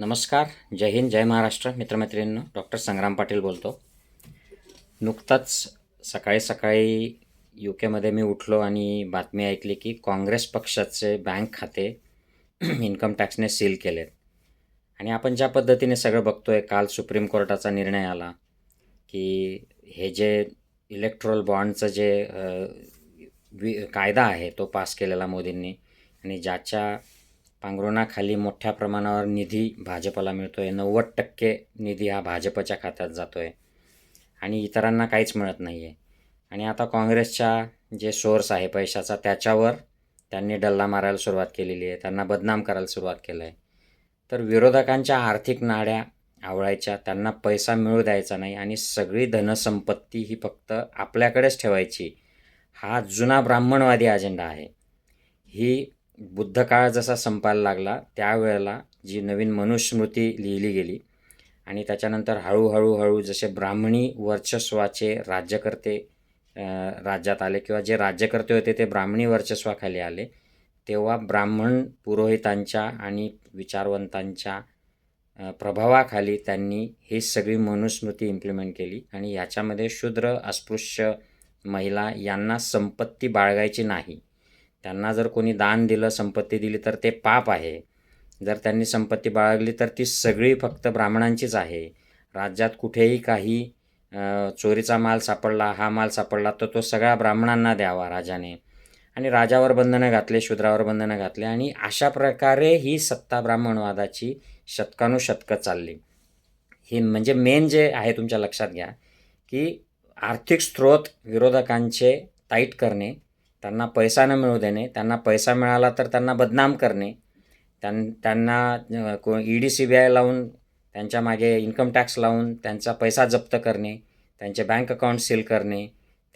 नमस्कार जय हिंद जय महाराष्ट्र. मित्रमैत्रिणींनो डॉक्टर संग्राम पाटील बोलतो. नुकताच सकाळी सकाळी यू केमध्ये मी उठलो आणि बातमी ऐकली की काँग्रेस पक्षाचे बँक खाते इन्कम टॅक्सने सील केलेत. आणि आपण ज्या पद्धतीने सगळं बघतो आहे काल सुप्रीम कोर्टाचा निर्णय आला की हे जे इलेक्ट्रल बॉन्डचं जे वि कायदा आहे तो पास केलेला मोदींनी. आणि ज्याच्या पांघरुणाखाली मोठ्या प्रमाणावर निधी भाजपला मिळतो आहे नव्वद टक्के निधी हा भाजपच्या खात्यात जातो आहे आणि इतरांना काहीच मिळत नाही आहे आणि आता काँग्रेसच्या जे सोर्स आहे पैशाचा त्याच्यावर त्यांनी डल्ला मारायला सुरुवात केलेली आहे. त्यांना बदनाम करायला सुरुवात केलं आहे तर विरोधकांच्या आर्थिक नाड्या आवळायच्या त्यांना पैसा मिळू द्यायचा नाही आणि सगळी धनसंपत्ती ही फक्त आपल्याकडेच ठेवायची हा जुना ब्राह्मणवादी अजेंडा आहे. ही बुद्धकाळ जसा संपायला लागला त्यावेळेला जी नवीन मनुस्मृती लिहिली गेली आणि त्याच्यानंतर हळूहळू हळू जसे ब्राह्मणी वर्चस्वाचे राज्यकर्ते राज्यात आले किंवा जे राज्यकर्ते होते ते ब्राह्मणी वर्चस्वाखाली आले तेव्हा ब्राह्मण पुरोहितांच्या आणि विचारवंतांच्या प्रभावाखाली त्यांनी ही सगळी मनुस्मृती इम्प्लिमेंट केली आणि याच्यामध्ये शूद्र अस्पृश्य महिला यांना संपत्ती बाळगायची नाही. त्यांना जर कोणी दान दिलं संपत्ती दिली तर ते पाप आहे. जर त्यांनी संपत्ती बाळगली तर ती सगळी फक्त ब्राह्मणांचीच आहे. राज्यात कुठेही काही चोरीचा माल सापडला हा माल सापडला तर तो सगळा ब्राह्मणांना द्यावा राजाने. आणि राजावर बंधनं घातले शूद्रावर बंधनं घातले आणि अशा प्रकारे ही सत्ता ब्राह्मणवादाची शतकानुशतकं चालली. हे म्हणजे मेन जे आहे तुमच्या लक्षात घ्या की आर्थिक स्रोत विरोधकांचे टाईट करणे त्यांना पैसा न मिळू देणे त्यांना पैसा मिळाला तर त्यांना बदनाम करणे त्यां त्यांना को E D C B I लावून त्यांच्या मागे इन्कम टॅक्स लावून त्यांचा पैसा जप्त करणे त्यांचे बँक अकाउंट सील करणे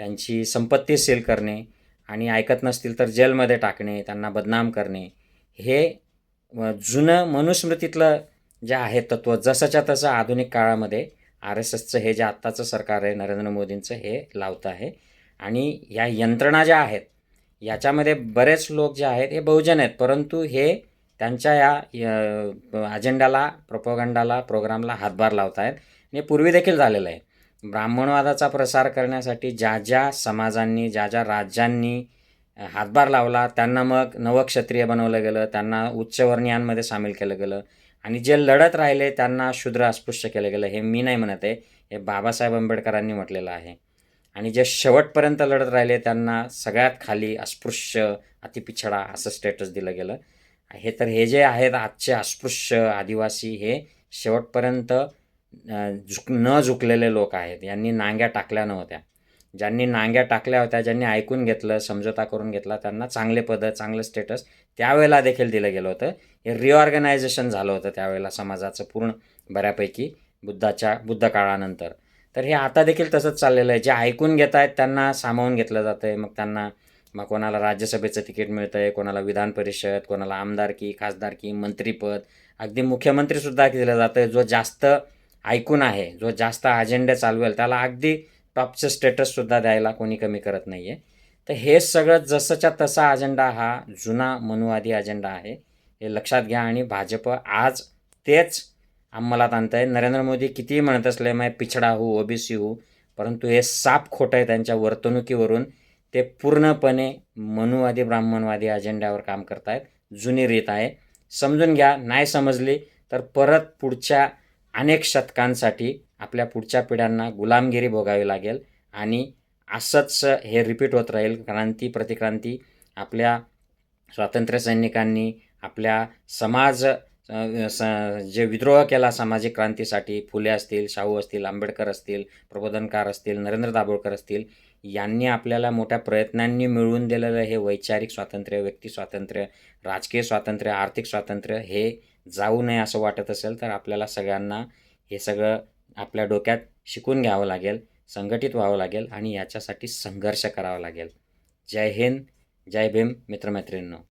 त्यांची संपत्ती सील करणे आणि ऐकत नसतील तर जेलमध्ये टाकणे त्यांना बदनाम करणे. हे जुनं मनुस्मृतीतलं जे आहे तत्त्व जसंच्या तसं आधुनिक काळामध्ये आर एस एसचं हे जे आत्ताचं सरकार आहे नरेंद्र मोदींचं हे लावतं आहे. आणि या यंत्रणा ज्या आहेत याच्यामध्ये बरेच लोक जे आहेत हे बहुजन आहेत. परंतु हे त्यांच्या या अजेंडाला प्रोपोगंडाला प्रोग्रामला हातभार लावत आहेत आणि पूर्वी देखील झालेलं आहे. ब्राह्मणवादाचा प्रसार करण्यासाठी ज्या ज्या समाजांनी ज्या ज्या राज्यांनी हातभार लावला त्यांना मग नवक्षत्रिय बनवलं गेलं त्यांना उच्चवर्णीयांमध्ये सामील केलं गेलं. आणि जे लढत राहिले त्यांना शूद्र अस्पृश्य केलं गेलं हे मी नाही म्हणत आहे. हे बाबासाहेब आंबेडकरांनी म्हटलेलं आहे. आणि जे शेवटपर्यंत लढत राहिले त्यांना सगळ्यात खाली अस्पृश्य अतिपिछडा असं स्टेटस दिलं गेलं. हे तर हे जे आहेत आजचे अस्पृश्य आदिवासी हे शेवटपर्यंत झुक न झुकलेले लोक आहेत. यांनी नांग्या टाकल्या नव्हत्या. ज्यांनी नांग्या टाकल्या होत्या ज्यांनी ऐकून घेतलं समझोता करून घेतला त्यांना चांगले पदं चांगलं स्टेटस त्यावेळेला देखील दिलं गेलं होतं. हे रिऑर्गनायझेशन झालं होतं त्यावेळेला समाजाचं पूर्ण बऱ्यापैकी बुद्धाच्या बुद्ध काळानंतर. तर हे आता देखील तसंच चाललेलं आहे. जे ऐकून घेत आहेत त्यांना सामावून घेतलं जातं आहे. मग त्यांना मग कोणाला राज्यसभेचं तिकीट मिळतं आहे कोणाला विधान परिषद कोणाला आमदारकी खासदारकी मंत्रीपद अगदी मुख्यमंत्रीसुद्धा दिलं जातं आहे. जो जास्त ऐकून आहे जो जास्त अजेंडा चालवेल त्याला अगदी टॉपचं स्टेटससुद्धा द्यायला कोणी कमी करत नाही आहे तर हे सगळं जसंच्या तसा अजेंडा हा जुना मनुवादी अजेंडा आहे. हे लक्षात घ्या आणि भाजप आज तेच अंमलात आणत आहे नरेंद्र मोदी कितीही म्हणत असले माय पिछडा हो ओबीसी हो. परंतु हे साप खोटं आहे त्यांच्या वर्तणुकीवरून. ते पूर्णपणे मनुवादी ब्राह्मणवादी अजेंड्यावर काम करतायत. जुनी रीत आहे. समजून घ्या नाही समजली तर परत पुढच्या अनेक शतकांसाठी आपल्या पुढच्या पिढ्यांना गुलामगिरी भोगावी लागेल. आणि असंच हे रिपीट होत राहील. क्रांती प्रतिक्रांती आपल्या स्वातंत्र्य सैनिकांनी आपल्या समाज जे विद्रोह केला सामाजिक क्रांतीसाठी फुले असतील शाहू असतील आंबेडकर असतील प्रबोधनकार असतील नरेंद्र दाभोळकर असतील यांनी आपल्याला मोठ्या प्रयत्नांनी मिळवून दिलेलं हे वैचारिक स्वातंत्र्य व्यक्ती स्वातंत्र्य राजकीय स्वातंत्र्य आर्थिक स्वातंत्र्य हे जाऊ नये असं वाटत असेल तर आपल्याला सगळ्यांना हे सगळं आपल्या डोक्यात शिकून घ्यावं लागेल संघटित व्हावं लागेल आणि याच्यासाठी संघर्ष करावा लागेल. जय हिंद जय भीम मित्रमैत्रिणींनो.